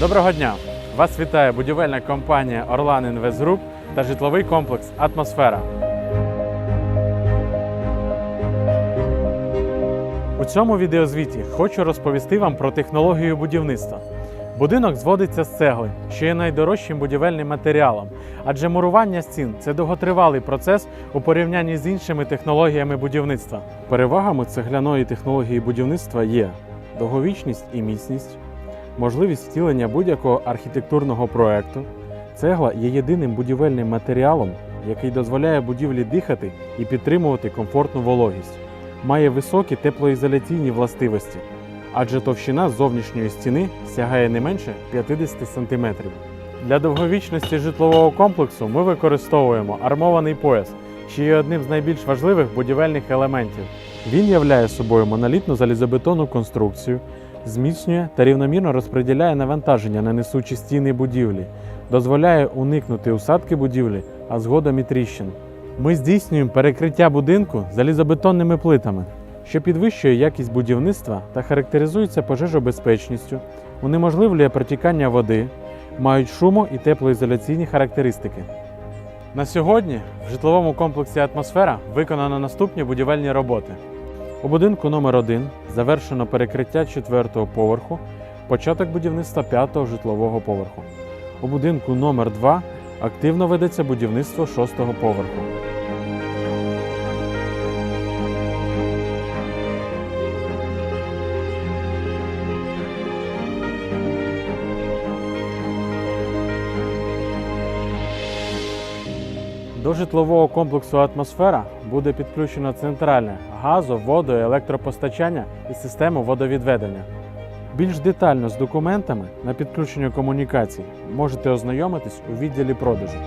Доброго дня! Вас вітає будівельна компанія Орлан Інвестгруп та житловий комплекс Атмосфера. У цьому відеозвіті хочу розповісти вам про технологію будівництва. Будинок зводиться з цегли, що є найдорожчим будівельним матеріалом, адже мурування стін це довготривалий процес у порівнянні з іншими технологіями будівництва. Перевагами цегляної технології будівництва є довговічність і міцність, можливість втілення будь-якого архітектурного проекту. Цегла є єдиним будівельним матеріалом, який дозволяє будівлі дихати і підтримувати комфортну вологість. Має високі теплоізоляційні властивості, адже товщина зовнішньої стіни сягає не менше 50 см. Для довговічності житлового комплексу ми використовуємо армований пояс, що є одним з найбільш важливих будівельних елементів. Він являє собою монолітну залізобетонну конструкцію, зміцнює та рівномірно розподіляє навантаження на несучі стіни будівлі, дозволяє уникнути усадки будівлі, а згодом і тріщин. Ми здійснюємо перекриття будинку залізобетонними плитами, що підвищує якість будівництва та характеризується пожежобезпечністю, унеможливлює протікання води, мають шумо і теплоізоляційні характеристики. На сьогодні в житловому комплексі Атмосфера виконано наступні будівельні роботи. У будинку номер 1 завершено перекриття 4-го поверху, початок будівництва 5-го житлового поверху. У будинку номер 2 активно ведеться будівництво 6-го поверху. До житлового комплексу Атмосфера буде підключено центральне газо, водо, електропостачання і систему водовідведення. Більш детально з документами на підключення комунікацій можете ознайомитись у відділі продажу.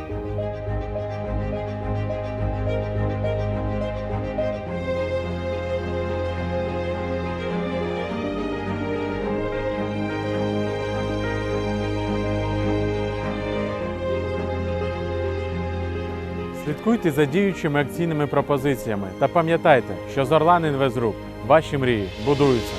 Слідкуйте за діючими акційними пропозиціями та пам'ятайте, що з Орлан Інвестгруп ваші мрії будуються.